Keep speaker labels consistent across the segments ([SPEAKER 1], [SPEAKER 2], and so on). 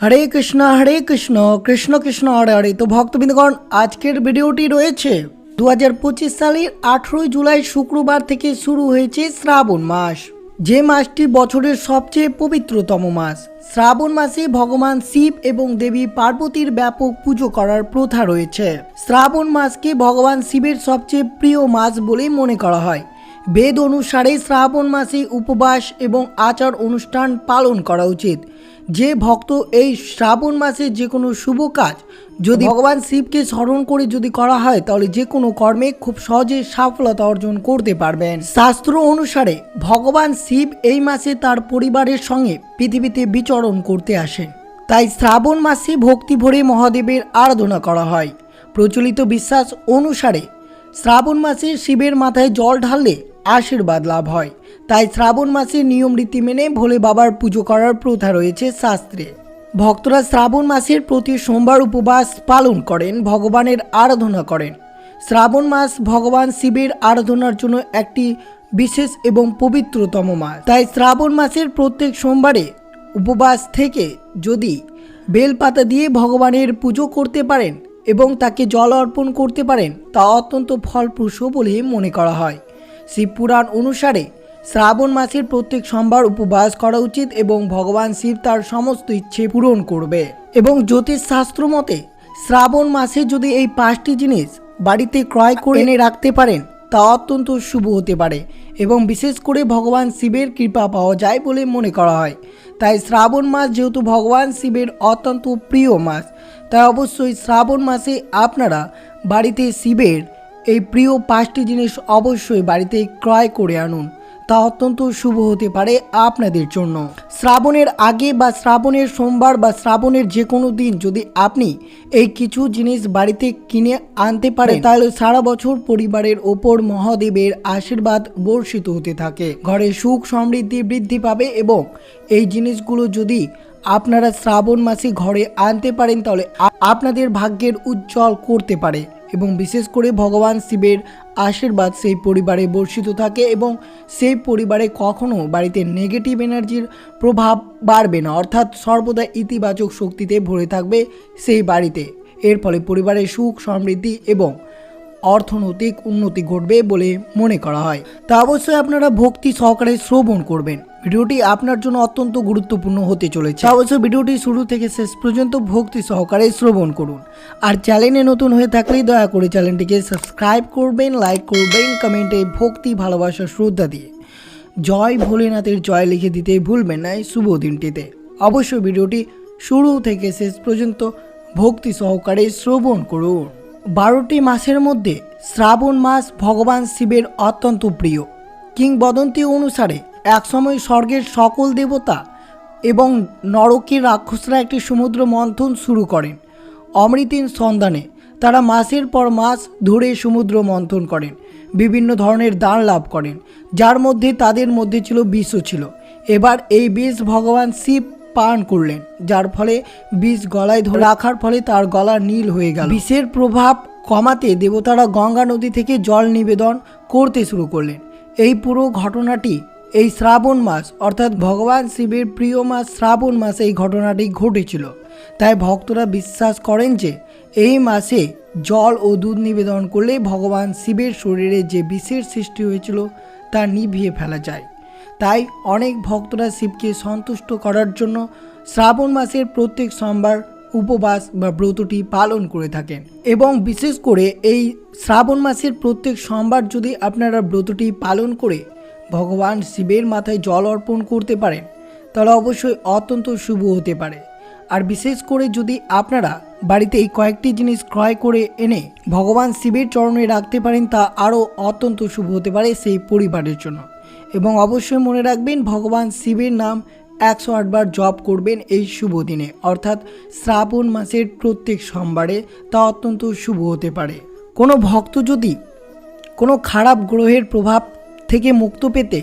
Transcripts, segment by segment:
[SPEAKER 1] হরে কৃষ্ণ হরে কৃষ্ণ কৃষ্ণ কৃষ্ণ, হরে হরে। তো ভক্তবৃন্দগণ, আজকের ভিডিওটি রয়েছে দু হাজার পঁচিশ সালের আঠেরোই জুলাই শুক্রবার থেকে শুরু হয়েছে শ্রাবণ মাস। যে মাসটি বছরের সবচেয়ে পবিত্রতম মাস। শ্রাবণ মাসে ভগবান শিব এবং দেবী পার্বতীর ব্যাপক পুজো করার প্রথা রয়েছে। শ্রাবণ মাসকে ভগবান শিবের সবচেয়ে প্রিয় মাস বলেই মনে করা হয়। বেদ অনুসারে শ্রাবণ মাসে উপবাস এবং আচার অনুষ্ঠান পালন করা উচিত। যে ভক্ত এই শ্রাবণ মাসে যে কোনো শুভ কাজ যদি ভগবান শিবকে স্মরণ করে যদি করা হয়, তাহলে যে কোনো কর্মে খুব সহজে সফলতা অর্জন করতে পারবেন। শাস্ত্র অনুসারে ভগবান শিব এই মাসে তার পরিবারের সঙ্গে পৃথিবীতে বিচরণ করতে আসেন। তাই শ্রাবণ মাসে ভক্তি ভরে মহাদেবের আরাধনা করা হয়। প্রচলিত বিশ্বাস অনুসারে শ্রাবণ মাসে শিবের মাথায় জল ঢাললে আশীর্বাদ লাভ হয়। তাই শ্রাবণ মাসে নিয়ম রীতি মেনে ভোলে বাবার পুজো করার প্রথা রয়েছে শাস্ত্রে। ভক্তরা শ্রাবণ মাসের প্রতি সোমবার উপবাস পালন করেন, ভগবানের আরাধনা করেন। শ্রাবণ মাস ভগবান শিবের আরাধনার জন্য একটি বিশেষ এবং পবিত্রতম মাস। তাই শ্রাবণ মাসের প্রত্যেক সোমবারে উপবাস থেকে যদি বেলপাতা দিয়ে ভগবানের পুজো করতে পারেন এবং তাকে জল অর্পণ করতে পারেন, তা অত্যন্ত ফলপ্রসূ বলে মনে করা হয়। শিবপুরাণ অনুসারে শ্রাবণ মাসের প্রত্যেক সোমবার উপবাস করা উচিত এবং ভগবান শিব তার সমস্ত ইচ্ছে পূরণ করবে। এবং জ্যোতিষ শাস্ত্র মতে, শ্রাবণ মাসে যদি এই পাঁচটি জিনিস বাড়িতে ক্রয় করে এনে রাখতে পারেন, তা অত্যন্ত শুভ হতে পারে এবং বিশেষ করে ভগবান শিবের কৃপা পাওয়া যায় বলে মনে করা হয়। তাই শ্রাবণ মাস যেহেতু ভগবান শিবের অত্যন্ত প্রিয় মাস, তাই অবশ্যই শ্রাবণ মাসে আপনারা বাড়িতে শিবের এই প্রিয় পাঁচটি জিনিস অবশ্যই বাড়িতে ক্রয় করে আনুন। তা অত্যন্ত শুভ হতে পারে আপনাদের জন্য। শ্রাবণের আগে বা শ্রাবণের সোমবার বা শ্রাবণের যে কোনো দিন যদি আপনি এই কিছু জিনিস বাড়িতে কিনে আনতে পারেন, তাহলে সারা বছর পরিবারের ওপর মহাদেবের আশীর্বাদ বর্ষিত হতে থাকে। ঘরে সুখ সমৃদ্ধি বৃদ্ধি পাবে এবং এই জিনিসগুলো যদি আপনারা শ্রাবণ মাসে ঘরে আনতে পারেন, তাহলে আপনাদের ভাগ্যের উজ্জ্বল করতে পারে। এবং বিশেষ করে ভগবান শিবের আশীর্বাদ সেই পরিবারে বর্ষিত থাকে এবং সেই পরিবারে কখনো বাড়িতে নেগেটিভ এনার্জির প্রভাব বাড়বে না। অর্থাৎ সর্বদা ইতিবাচক শক্তিতে ভরে থাকবে সেই বাড়িতে। এর ফলে পরিবারের সুখ, সমৃদ্ধি এবং অর্থনৈতিক উন্নতি ঘটবে বলে মনে করা হয়। তা অবশ্যই আপনারা ভক্তি সহকারে শ্রবণ করবেন। ভিডিওটি আপনার জন্য অত্যন্ত গুরুত্বপূর্ণ হতে চলেছে। তা অবশ্যই ভিডিওটি শুরু থেকে শেষ পর্যন্ত ভক্তি সহকারে শ্রবণ করুন। আর চ্যানেলে নতুন হয়ে থাকলে দয়া করে চ্যানেলটিকে সাবস্ক্রাইব করবেন, লাইক করবেন, কমেন্টে ভক্তি, ভালোবাসা, শ্রদ্ধা দিয়ে। জয় ভোলেনাথের জয় লিখে দিতে ভুলবেন না শুভ দিনটিতে। অবশ্যই ভিডিওটি শুরু থেকে শেষ পর্যন্ত ভক্তি সহকারে শ্রবণ করুন। বারোটি মাসের মধ্যে শ্রাবণ মাস ভগবান শিবের অত্যন্ত প্রিয়। কিংবদন্তি অনুসারে একসময় স্বর্গের সকল দেবতা এবং নরকের রাক্ষসরা একটি সমুদ্র মন্থন শুরু করেন। অমৃতিন সন্ধানে তারা মাসের পর মাস ধরে সমুদ্র মন্থন করেন, বিভিন্ন ধরনের দান লাভ করেন, যার মধ্যে তাদের মধ্যে ছিল বিষও ছিল। এবার এই বিষ ভগবান শিব পান করলেন, যার ফলে বিষ গলায় ধরে রাখার ফলে তার গলা নীল হয়ে গেল। বিষের প্রভাব কমাতে দেবতারা গঙ্গা নদী থেকে জল নিবেদন করতে শুরু করলেন। এই পুরো ঘটনাটি, এই শ্রাবণ মাস, অর্থাৎ ভগবান শিবের প্রিয় মাস, শ্রাবণ মাসে এই ঘটনাটি ঘটেছিল। তাই ভক্তরা বিশ্বাস করেন যে, এই মাসে জল ও দুধ নিবেদন করলে ভগবান শিবের শরীরে যে বিষের সৃষ্টি হয়েছিল, তা নিভিয়ে ফেলা যায়। তাই অনেক ভক্তরা শিবকে সন্তুষ্ট করার জন্য শ্রাবণ মাসের প্রত্যেক সোমবার উপবাস বা ব্রতটি পালন করে থাকেন। এবং বিশেষ করে এই শ্রাবণ মাসের প্রত্যেক সোমবার যদি আপনারা ব্রতটি পালন করে ভগবান শিবের মাথায় জল অর্পণ করতে পারেন, তাহলে অবশ্যই অত্যন্ত শুভ হতে পারে। আর বিশেষ করে যদি আপনারা বাড়িতে এই কয়েকটি জিনিস ক্রয় করে এনে ভগবান শিবের চরণে রাখতে পারেন, তা আরও অত্যন্ত শুভ হতে পারে সেই পরিবারের জন্য। এবং অবশ্যই মনে রাখবেন ভগবান শিবের নাম একশো আটবার জপ করবেন এই শুভ দিনে। অর্থাৎ শ্রাবণ মাসের প্রত্যেক সোমবারে তা অত্যন্ত শুভ হতে পারে। কোনো ভক্ত যদি কোনো খারাপ গ্রহের প্রভাব থেকে মুক্ত পেতে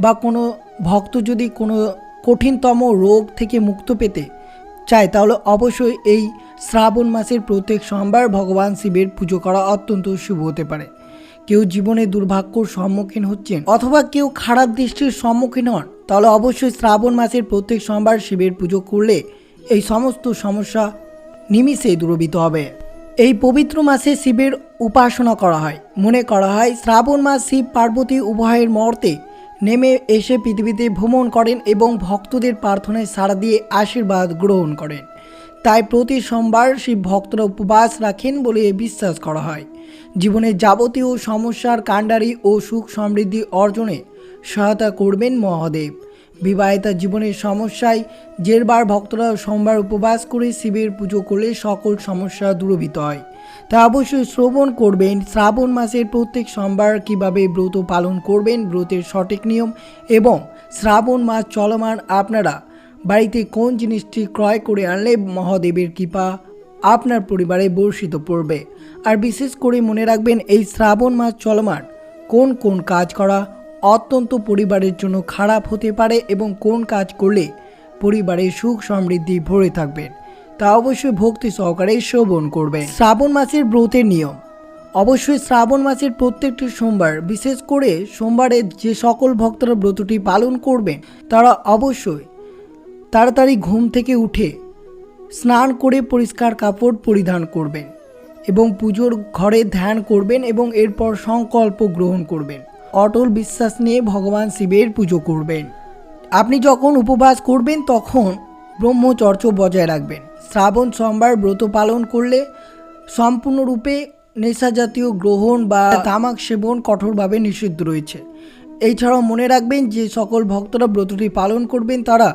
[SPEAKER 1] বা কোনো ভক্ত যদি কোনো কঠিনতম রোগ থেকে মুক্ত পেতে চায়, তাহলে অবশ্যই এই শ্রাবণ মাসের প্রত্যেক সোমবার ভগবান শিবের পুজো করা অত্যন্ত শুভ হতে পারে। কেউ জীবনে দুর্ভাগ্যর সম্মুখীন হচ্ছেন অথবা কেউ খারাপ দৃষ্টির সম্মুখীন হন, তাহলে অবশ্যই শ্রাবণ মাসের প্রত্যেক সোমবার শিবের পুজো করলে এই সমস্ত সমস্যা নিমিষেই দূরবিত হবে। এই পবিত্র মাসে শিবের উপাসনা করা হয়। মনে করা হয়, শ্রাবণ মাস শিব পার্বতী উভয়ের মর্তে নেমে এসে পৃথিবীতে ভ্রমণ করেন এবং ভক্তদের প্রার্থনায় সাড়া দিয়ে আশীর্বাদ গ্রহণ করেন। তাই প্রতি সোমবার শিব ভক্তরা উপবাস রাখেন বলে বিশ্বাস করা হয়। জীবনের যাবতীয় সমস্যার কাণ্ডারি ও সুখ সমৃদ্ধি অর্জনে সহায়তা করবেন মহাদেব। বিবাহিতা জীবনের সমস্যায় জেরবার ভক্তরা সোমবার উপবাস করে শিবের পুজো করলে সকল সমস্যা দূরভূত হয়। তা অবশ্যই শ্রবণ করবেন, শ্রাবণ মাসের প্রত্যেক সোমবার কীভাবে ব্রত পালন করবেন ব্রতের সঠিক নিয়ম এবং শ্রাবণ মাস চলমান আপনারা বাড়িতে কোন জিনিসটি ক্রয় করে আনলে মহাদেবের কৃপা আপনার পরিবারে বর্ষিত পড়বে। আর বিশেষ করে মনে রাখবেন, এই শ্রাবণ মাস চলমান। কোন কোন কাজ করা অত্যন্ত পরিবারের জন্য খারাপ হতে পারে এবং কোন কাজ করলে পরিবারে সুখ সমৃদ্ধি ভরে থাকবেন তা অবশ্যই ভক্তি সহকারে শ্রবণ করবেন। শ্রাবণ মাসের ব্রতের নিয়ম। অবশ্যই শ্রাবণ মাসের প্রত্যেকটি সোমবার, বিশেষ করে সোমবারে যে সকল ভক্তরা ব্রতটি পালন করবেন, তারা অবশ্যই তাড়াতাড়ি ঘুম থেকে উঠে স্নান করে পরিষ্কার কাপড় পরিধান করবেন এবং পুজোর ঘরে ধ্যান করবেন এবং এরপর সংকল্প গ্রহণ করবেন। অটল বিশ্বাস নিয়ে ভগবান শিবের পুজো করবেন। আপনি যখন উপবাস করবেন তখন ব্রহ্মচর্য বজায় রাখবেন। শ্রাবণ, সোমবার ব্রত পালন করলে সম্পূর্ণরূপে নেশা জাতীয় গ্রহণ বা তামাক সেবন কঠোরভাবে নিষিদ্ধ রয়েছে। এছাড়াও মনে রাখবেন যে সকল ভক্তরা ব্রতটি পালন করবেন, তারা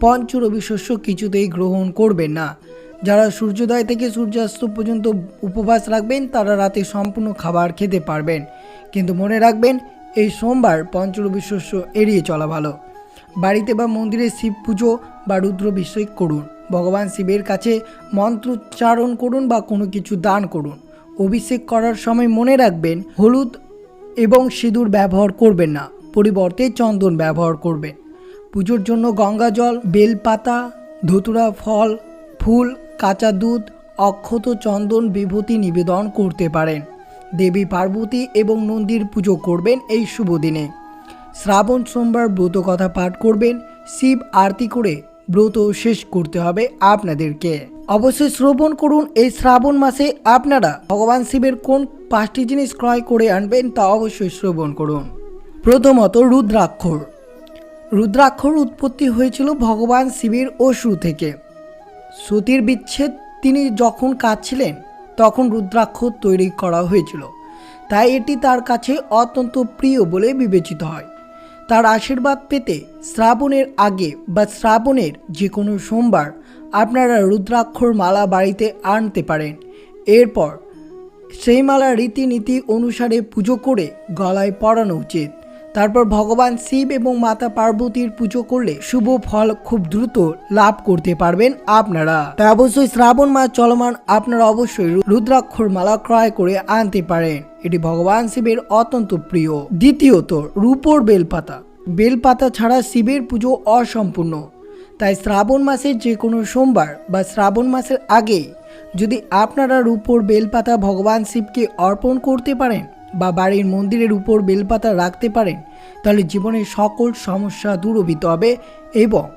[SPEAKER 1] পঞ্চ রবি শস্য কিছুতেই গ্রহণ করবেন না। যারা সূর্যোদয় থেকে সূর্যাস্ত পর্যন্ত উপবাস রাখবেন, তারা রাতে সম্পূর্ণ খাবার খেতে পারবেন। কিন্তু মনে রাখবেন, এই সোমবার পঞ্চরবি শস্য এড়িয়ে চলা ভালো। বাড়িতে বা মন্দিরে শিব পুজো বা রুদ্রাভিষেক করুন। ভগবান শিবের কাছে মন্ত্রোচ্চারণ করুন বা কোনো কিছু দান করুন। অভিষেক করার সময় মনে রাখবেন, হলুদ এবং সিঁদুর ব্যবহার করবেন না। পরিবর্তে চন্দন ব্যবহার করবেন। পুজোর জন্য গঙ্গা জল, বেলপাতা, ধুতুরা ফল, ফুল, কাঁচা দুধ, অক্ষত চন্দন বিভূতি নিবেদন করতে পারেন। দেবী পার্বতী এবং নন্দীর পুজো করবেন এই শুভ দিনে। শ্রাবণ, সোমবার ব্রত কথা পাঠ করবেন। শিব আরতি করে ব্রত শেষ করতে হবে আপনাদেরকে। অবশ্যই শ্রবণ করুন এই শ্রাবণ মাসে। আপনারা ভগবান শিবের কোন পাঁচটি জিনিস ক্রয় করে আনবেন তা অবশ্যই শ্রবণ করুন। প্রথমত রুদ্রাক্ষর। রুদ্রাক্ষর উৎপত্তি হয়েছিল ভগবান শিবের অসুর থেকে। সতীর বিচ্ছেদ তিনি যখন কাঁদছিলেন, তখন রুদ্রাক্ষর তৈরি করা হয়েছিল। তাই এটি তার কাছে অত্যন্ত প্রিয় বলে বিবেচিত হয়। তার আশীর্বাদ পেতে শ্রাবণের আগে বা শ্রাবণের যে কোনো সোমবার আপনারা রুদ্রাক্ষর মালা বাড়িতে আনতে পারেন। এরপর সেই মালা রীতিনীতি অনুসারে পুজো করে গলায় পরানো উচিত। তারপর ভগবান শিব এবং মাতা পার্বতীর পুজো করলে শুভ ফল খুব দ্রুত লাভ করতে পারবেন আপনারা। তাই অবশ্যই শ্রাবণ মাস চলমান আপনারা অবশ্যই রুদ্রাক্ষর মালা ক্রয় করে আনতে পারেন। এটি ভগবান শিবের অত্যন্ত প্রিয়। দ্বিতীয়ত, রূপোর বেলপাতা। বেলপাতা ছাড়া শিবের পুজো অসম্পূর্ণ। তাই শ্রাবণ মাসের যে কোনো সোমবার বা শ্রাবণ মাসের আগে যদি আপনারা রূপোর বেলপাতা ভগবান শিবকে অর্পণ করতে পারেন বা বাড়ির মন্দিরের উপর বেলপাতা রাখতে পারেন, তাহলে জীবনের সকল সমস্যা দূরভূত হবে এবং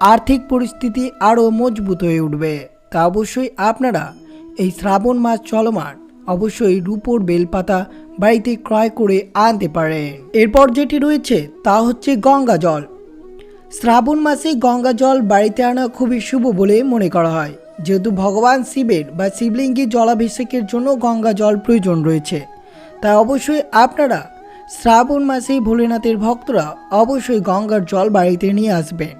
[SPEAKER 1] আর্থিক পরিস্থিতি আরও মজবুত হয়ে উঠবে। তা অবশ্যই আপনারা এই শ্রাবণ মাস চলমান অবশ্যই রূপোর বেলপাতা বাড়িতে ক্রয় করে আনতে পারেন। এরপর যেটি রয়েছে তা হচ্ছে গঙ্গা জল। শ্রাবণ মাসে গঙ্গা জল বাড়িতে আনা খুবই শুভ বলে মনে করা হয়। যেহেতু ভগবান শিবের বা শিবলিঙ্গে জলাভিষেকের জন্য গঙ্গা জল প্রয়োজন রয়েছে তাই অবশ্যই আপনারা শ্রাবণ মাসেই ভোলেনাথের ভক্তরা অবশ্যই গঙ্গার জল বাড়িতে নিয়ে আসবেন।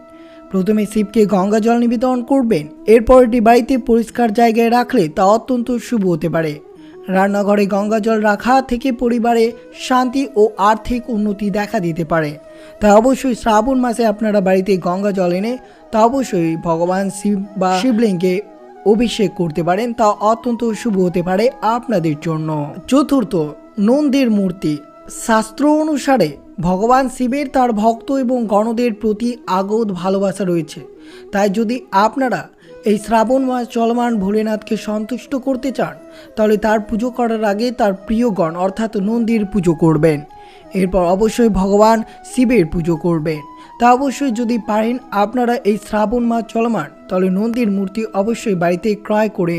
[SPEAKER 1] প্রথমে শিবকে গঙ্গা জল নিবেদন করবেন, এরপর এটি বাড়িতে পরিষ্কার জায়গায় রাখলে তা অত্যন্ত শুভ হতে পারে। রান্নাঘরে গঙ্গা জল রাখা থেকে পরিবারে শান্তি ও আর্থিক উন্নতি দেখা দিতে পারে। তাই অবশ্যই শ্রাবণ মাসে আপনারা বাড়িতে গঙ্গা জল এনে তা অবশ্যই ভগবান শিব বা শিবলিঙ্গে অভিষেক করতে পারেন, তা অত্যন্ত শুভ হতে পারে আপনাদের জন্য। চতুর্থ নন্দের মূর্তি। শাস্ত্র অনুসারে ভগবান শিবের তার ভক্ত এবং গণদের প্রতি আগত ভালোবাসা রয়েছে। তাই যদি আপনারা এই শ্রাবণ মাস চলমান ভোলেনাথকে সন্তুষ্ট করতে চান, তাহলে তার পুজো করার আগে তার প্রিয়গণ অর্থাৎ নন্দীর পুজো করবেন। এরপর অবশ্যই ভগবান শিবের পুজো করবেন। তা অবশ্যই যদি পারেন আপনারা এই শ্রাবণ মাস চলমান, তাহলে নন্দীর মূর্তি অবশ্যই বাড়িতে ক্রয় করে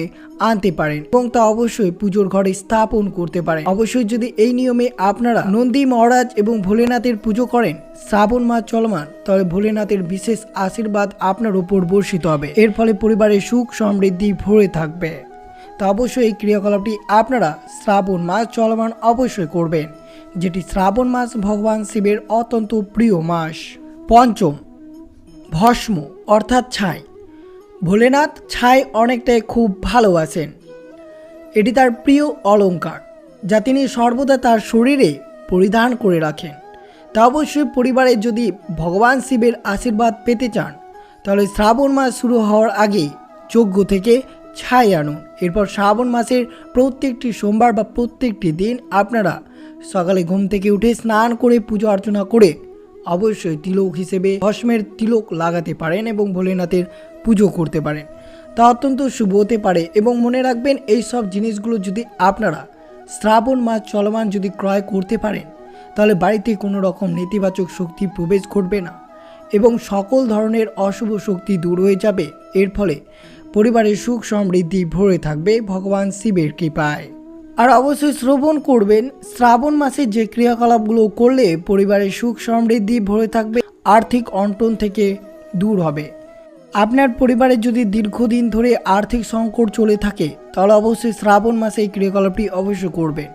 [SPEAKER 1] আনতে পারেন এবং তা অবশ্যই পুজোর ঘরে স্থাপন করতে পারেন। অবশ্যই যদি এই নিয়মে আপনারা নন্দী মহারাজ এবং ভোলেনাথের পুজো করেন, শ্রাবণ মাস চলমান, তাহলে ভোলেনাথের বিশেষ আশীর্বাদ আপনার উপর বর্ষিত হবে। এর ফলে পরিবারের সুখ সমৃদ্ধি ভরে থাকবে। তা অবশ্যই এই ক্রিয়াকলাপটি আপনারা শ্রাবণ মাস চলমান অবশ্যই করবেন, যেটি শ্রাবণ মাস ভগবান শিবের অত্যন্ত প্রিয় মাস। পঞ্চম, ভস্ম, অর্থাৎ ছাই। ভোলেনাথ ছাই অনেকটাই খুব ভালোবাসেন। এটি তার প্রিয় অলঙ্কার যা তিনি সর্বদা তার শরীরে পরিধান করে রাখেন। তা অবশ্যই পরিবারে যদি ভগবান শিবের আশীর্বাদ পেতে চান, তাহলে শ্রাবণ মাস শুরু হওয়ার আগে যজ্ঞ থেকে ছাই আনুন। এরপর শ্রাবণ মাসের প্রত্যেকটি সোমবার বা প্রত্যেকটি দিন আপনারা সকালে ঘুম থেকে উঠে স্নান করে পুজো অর্চনা করে অবশ্যই তিলক হিসেবে ভস্মের তিলক লাগাতে পারেন এবং ভোলেনাথের পুজো করতে পারেন। তা অত্যন্ত শুভ হতে পারে এবং মনে রাখবেন এই সব জিনিসগুলো যদি আপনারা শ্রাবণ মাস চলমান যদি ক্রয় করতে পারেন, তাহলে বাড়িতে কোনো রকম নেতিবাচক শক্তি প্রবেশ ঘটবে না এবং সকল ধরনের অশুভ শক্তি দূর হয়ে যাবে। এর ফলে পরিবারের সুখ সমৃদ্ধি ভরে থাকবে। ভগবান শিবের কৃপায়। আর অবশ্যই শ্রবণ করবেন। শ্রাবণ মাসে যে ক্রিয়াকলাপগুলো করলে পরিবারের সুখ সমৃদ্ধি ভরে থাকবে, আর্থিক অন্টন থেকে দূর হবে। আপনার পরিবারে যদি দীর্ঘদিন ধরে আর্থিক সংকট চলে থাকে, তাহলে অবশ্যই শ্রাবণ মাসে এই ক্রিয়াকলাপটি অবশ্যই করবেন।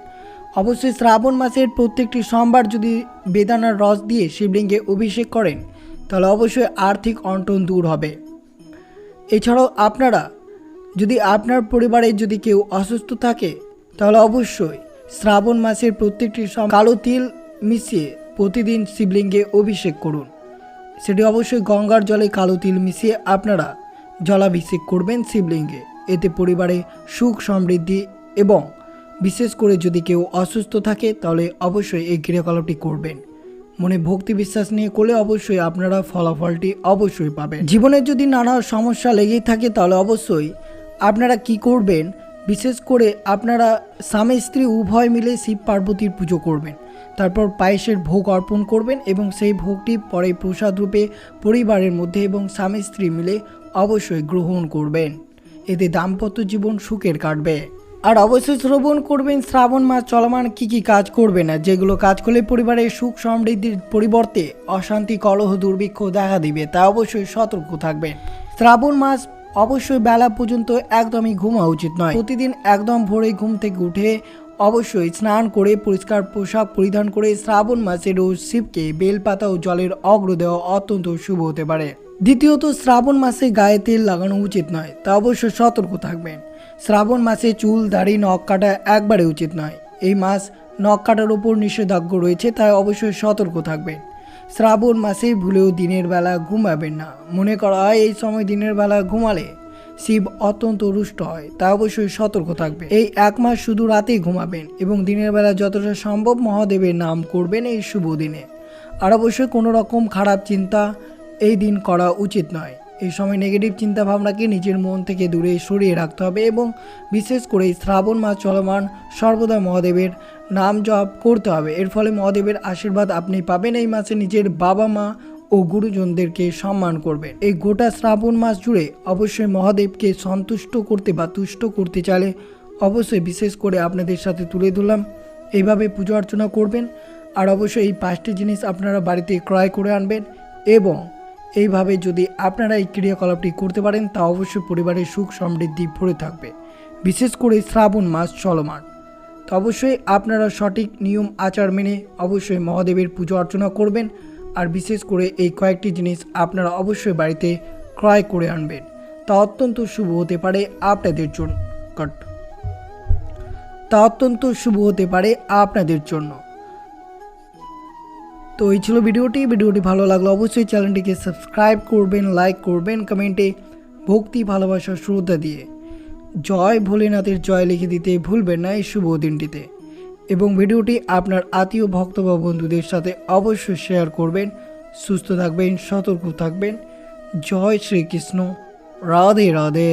[SPEAKER 1] অবশ্যই শ্রাবণ মাসের প্রত্যেকটি সোমবার যদি বেদানার রস দিয়ে শিবলিঙ্গে অভিষেক করেন, তাহলে অবশ্যই আর্থিক অন্টন দূর হবে। এছাড়াও আপনারা, যদি আপনার পরিবারে যদি কেউ অসুস্থ থাকে তাহলে অবশ্যই শ্রাবণ মাসের প্রত্যেকটি কালো তিল মিশিয়ে প্রতিদিন শিবলিঙ্গে অভিষেক করুন। সেটি অবশ্যই গঙ্গার জলে কালো তিল মিশিয়ে আপনারা জলাভিষেক করবেন শিবলিঙ্গে। এতে পরিবারে সুখ সমৃদ্ধি এবং বিশেষ করে যদি কেউ অসুস্থ থাকে তাহলে অবশ্যই এই ক্রিয়াকলাপটি করবেন। মনে ভক্তি বিশ্বাস নিয়ে করলে অবশ্যই আপনারা ফলাফলটি অবশ্যই পাবেন। জীবনে যদি নানা সমস্যা লেগেই থাকে তাহলে অবশ্যই আপনারা কি করবেন বিশেষ করে আপনারা স্বামী স্ত্রী উভয় মিলে শিব পার্বতীর পুজো করবেন। তারপর পায়েসের ভোগ অর্পণ করবেন এবং সেই ভোগটি পরে প্রসাদ রূপে পরিবারের মধ্যে এবং স্বামী স্ত্রী মিলে অবশ্যই গ্রহণ করবেন। এতে দাম্পত্য জীবন সুখের কাটবে। আর অবশ্যই শ্রবণ করবেন, শ্রাবণ মাস চলমান কি কি কাজ করবে না, যেগুলো কাজ করলে পরিবারের সুখ সমৃদ্ধির পরিবর্তে অশান্তি, কলহ, দুর্ভিক্ষ দেখা দিবে, তা অবশ্যই সতর্ক থাকবেন। শ্রাবণ মাস অবশ্যই বেলা পর্যন্ত একদমই ঘুমা উচিত নয়। প্রতিদিন একদম ভোরে ঘুম থেকে উঠে অবশ্যই স্নান করে পরিষ্কার পোশাক পরিধান করে শ্রাবণ মাসে রোজ শিবকে বেলপাতা ও জলের অগ্র দেওয়া অত্যন্ত শুভ হতে পারে। দ্বিতীয়ত, শ্রাবণ মাসে গায়ে তেল লাগানো উচিত নয়, তা অবশ্যই সতর্ক থাকবেন। শ্রাবণ মাসে চুল, দাড়ি, নখ কাটা একবারে উচিত নয়। এই মাস নখ কাটার ওপর নিষেধাজ্ঞা রয়েছে, তাই অবশ্যই সতর্ক থাকবেন। শ্রাবণ মাসে ভুলেও দিনের বেলা ঘুমাবেন না। মনে করা হয় এই সময় দিনের বেলা ঘুমালে শিব অত্যন্ত রুষ্ট হয়, তা অবশ্যই সতর্ক থাকবে। এই এক মাস শুধু রাতেই ঘুমাবেন এবং দিনের বেলা যতটা সম্ভব মহাদেবের নাম করবেন এই শুভ দিনে। আর অবশ্যই কোনো রকম খারাপ চিন্তা এই দিন করা উচিত নয়। এই সময় নেগেটিভ চিন্তা ভাবনাকে নিজের মন থেকে দূরে সরিয়ে রাখতে হবে এবং বিশেষ করে শ্রাবণ মাস চলমান সর্বদা মহাদেবের নাম জপ করতে হবে। এর ফলে মহাদেবের আশীর্বাদ আপনি পাবেন এই মাসে নিজের বাবা মা ও গুরুজনদেরকে সম্মান করবেন। এই গোটা শ্রাবণ মাস জুড়ে অবশ্যই মহাদেবকে সন্তুষ্ট করতে বা তুষ্ট করতে চাইলে অবশ্যই বিশেষ করে আপনাদের সাথে তুলে ধরলাম। এইভাবে পুজো অর্চনা করবেন আর অবশ্যই এই পাঁচটি জিনিস আপনারা বাড়িতে ক্রয় করে আনবেন এবং এইভাবে যদি আপনারা এই ক্রিয়াকলাপটি করতে পারেন, তা অবশ্যই পরিবারের সুখ সমৃদ্ধি ভরে থাকবে। বিশেষ করে শ্রাবণ মাস চলমান। তো অবশ্যই আপনারা সঠিক নিয়ম, আচার মেনে অবশ্যই মহাদেবের পুজো অর্চনা করবেন। আর বিশেষ করে এই কয়েকটি জিনিস আপনারা অবশ্যই বাড়িতে ক্রয় করে আনবেন। তা অত্যন্ত শুভ হতে পারে আপনাদের জন্য। তা অত্যন্ত শুভ হতে পারে আপনাদের জন্য। তো এই ছিল ভিডিওটি। ভিডিওটি ভালো লাগল অবশ্যই চ্যানেলটিকে সাবস্ক্রাইব করবেন, লাইক করবেন, কমেন্টে ভক্তি ভালোবাসা শ্রদ্ধা দিয়ে। জয় ভোলেনাথের জয় লিখে দিতে ভুলবেন না এই শুভ দিনটিতে। এবং ভিডিওটি আপনার আত্মীয়, ভক্ত বা বন্ধুদের সাথে অবশ্যই শেয়ার করবেন। সুস্থ থাকবেন, সতর্ক থাকবেন। জয় শ্রীকৃষ্ণ। রাধে রাধে।